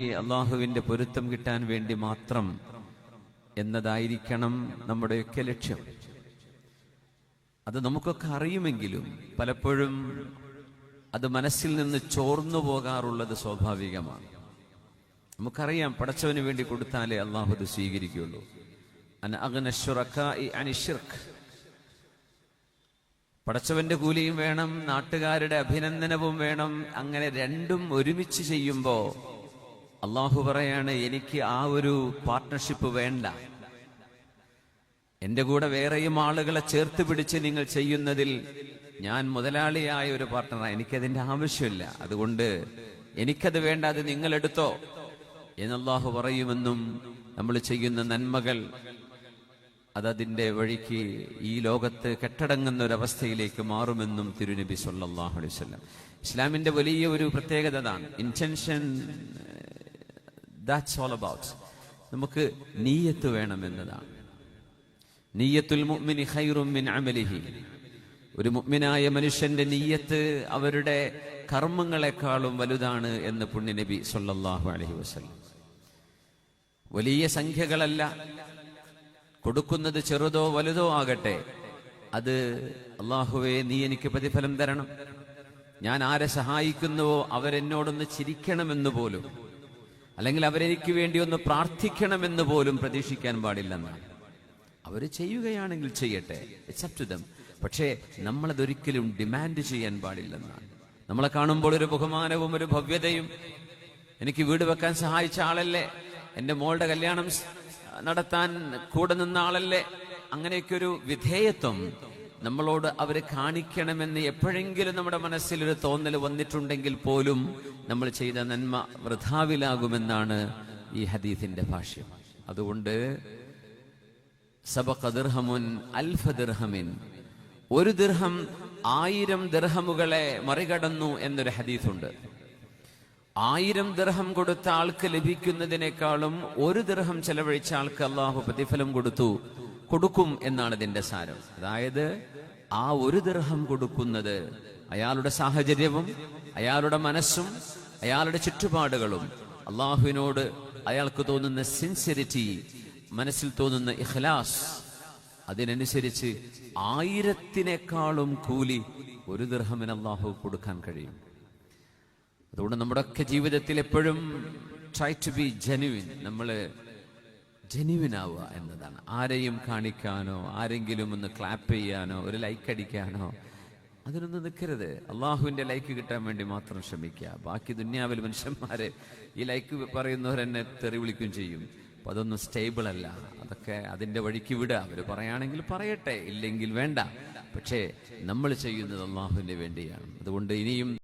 അള്ളാഹുവിന്റെ പൊരുത്തം കിട്ടാൻ വേണ്ടി മാത്രം എന്നതായിരിക്കണം നമ്മുടെയൊക്കെ ലക്ഷ്യം. അത് നമുക്കൊക്കെ അറിയുമെങ്കിലും പലപ്പോഴും അത് മനസ്സിൽ നിന്ന് ചോർന്നു പോകാറുള്ളത് സ്വാഭാവികമാണ്. നമുക്കറിയാം പടച്ചവന് വേണ്ടി കൊടുത്താലേ അള്ളാഹു അത് സ്വീകരിക്കുകയുള്ളൂ. പടച്ചവന്റെ കൂലിയും വേണം നാട്ടുകാരുടെ അഭിനന്ദനവും വേണം അങ്ങനെ രണ്ടും ഒരുമിച്ച് ചെയ്യുമ്പോ അള്ളാഹു പറയാണ് എനിക്ക് ആ ഒരു പാർട്ട്ണർഷിപ്പ് വേണ്ട. എന്റെ കൂടെ വേറെയും ആളുകളെ ചേർത്ത് പിടിച്ച് നിങ്ങൾ ചെയ്യുന്നതിൽ ഞാൻ മുതലാളിയായ ഒരു പാർട്ട്ണറാണ് എനിക്കതിന്റെ ആവശ്യമില്ല. അതുകൊണ്ട് എനിക്കത് വേണ്ട അത് നിങ്ങൾ എടുത്തോ എന്നല്ലാഹു പറയുമെന്നും നമ്മൾ ചെയ്യുന്ന നന്മകൾ അതതിന്റെ വഴിക്ക് ഈ ലോകത്ത് കെട്ടടങ്ങുന്ന ഒരു അവസ്ഥയിലേക്ക് മാറുമെന്നും തിരുനബി സല്ലാഹു അലൈഹി വസല്ലം. ഇസ്ലാമിന്റെ വലിയ ഒരു പ്രത്യേകത അതാണ്. ഇന്റൻഷൻ ദാറ്റ്സ് ഓൾ അബൌട്ട് നമുക്ക് നീയത്ത് വേണമെന്നതാണ്. നീയത്തുൽ മുഅ്മിനി ഖൈറും മിൻ അമലിഹി. ഒരു മുഅ്മിനായ മനുഷ്യന്റെ നീയത്ത് അവരുടെ കർമ്മങ്ങളെക്കാളും വലുതാണ് എന്ന് പുണ്യനബി സല്ലല്ലാഹു അലൈഹി വസല്ലം. വലിയ സംഖ്യകളല്ല. കൊടുക്കുന്നത് ചെറുതോ വലുതോ ആകട്ടെ അത് അള്ളാഹുവെ നീ എനിക്ക് പ്രതിഫലം തരണം. ഞാൻ ആരെ സഹായിക്കുന്നുവോ അവരെന്നോടൊന്ന് ചിരിക്കണമെന്ന് പോലും. അല്ലെങ്കിൽ അവരെനിക്ക് വേണ്ടി ഒന്ന് പ്രാർത്ഥിക്കണമെന്ന് പോലും പ്രതീക്ഷിക്കാൻ പാടില്ലെന്നാണ് അവർ ചെയ്യുകയാണെങ്കിൽ ചെയ്യട്ടെ. ദം പക്ഷേ നമ്മളതൊരിക്കലും ഡിമാൻഡ് ചെയ്യാൻ പാടില്ലെന്നാണ്. നമ്മളെ കാണുമ്പോൾ ഒരു ബഹുമാനവും ഒരു ഭവ്യതയും. എനിക്ക് വീട് വെക്കാൻ സഹായിച്ച ആളല്ലേ? എന്റെ മോളുടെ കല്യാണം നടത്താൻ കൂടെ നിന്ന ആളല്ലേ? അങ്ങനെയൊക്കെ ഒരു വിധേയത്വം. നമ്മളോട് അവർ കാണിക്കണമെന്ന് എപ്പോഴെങ്കിലും നമ്മുടെ മനസ്സിൽ ഒരു തോന്നൽ വന്നിട്ടുണ്ടെങ്കിൽ പോലും നമ്മൾ ചെയ്ത നന്മ വൃഥാവിലാകുമെന്നാണ് ഈ ഹദീസിന്റെ ഭാഷ്യം. അതുകൊണ്ട് സബഖദിർഹമുൻ അൽഫദിർഹമിൻ അൽഫ ദിർഹമിൻ. ഒരു ദിർഹം ആയിരം ദിർഹമുകളെ മറികടന്നു എന്നൊരു ഹദീസുണ്ട്. ആയിരം ദിർഹം കൊടുത്ത ആൾക്ക് ലഭിക്കുന്നതിനേക്കാളും ഒരു ദിർഹം ചെലവഴിച്ച ആൾക്ക് അള്ളാഹു പ്രതിഫലം കൊടുത്തു. കൊടുക്കും എന്നാണ് ഇതിന്റെ സാരം. അതായത് ആ ഒരു ദർഹം കൊടുക്കുന്നത് അയാളുടെ സാഹചര്യവും അയാളുടെ മനസ്സും അയാളുടെ ചുറ്റുപാടുകളും അള്ളാഹുവിനോട് അയാൾക്ക് തോന്നുന്ന സിൻസിരിറ്റി മനസ്സിൽ തോന്നുന്ന ഇഖ്ലാസ് അതിനനുസരിച്ച് ആയിരത്തിനേക്കാളും കൂലി ഒരു ദർഹമിന് അള്ളാഹു കൊടുക്കാൻ കഴിയും. അതുകൊണ്ട് നമ്മുടെയൊക്കെ ജീവിതത്തിൽ എപ്പോഴും ട്രൈ ടു ബി ജെനുവിൻ നമ്മൾ ആവുക എന്നതാണ്. ആരെയും കാണിക്കാനോ ആരെങ്കിലും ഒന്ന് ക്ലാപ്പ് ചെയ്യാനോ ഒരു ലൈക്ക് അടിക്കാനോ അതിനൊന്നും നിൽക്കരുത് അള്ളാഹുവിന്റെ ലൈക്ക് കിട്ടാൻ വേണ്ടി മാത്രം ശ്രമിക്കുക. ബാക്കി ദുന്യാവിൽ മനുഷ്യന്മാരെ ഈ ലൈക്ക് പറയുന്നവരെന്നെ തെറി വിളിക്കുകയും ചെയ്യും. അപ്പൊ അതൊന്നും സ്റ്റേബിൾ അല്ല. അതൊക്കെ അതിന്റെ വഴിക്ക് വിടുക. അവർ പറയുകയാണെങ്കിൽ പറയട്ടെ. ഇല്ലെങ്കിൽ വേണ്ട. പക്ഷേ നമ്മൾ ചെയ്യുന്നത് അള്ളാഹുവിന്റെ വേണ്ടിയാണ്. അതുകൊണ്ട് ഇനിയും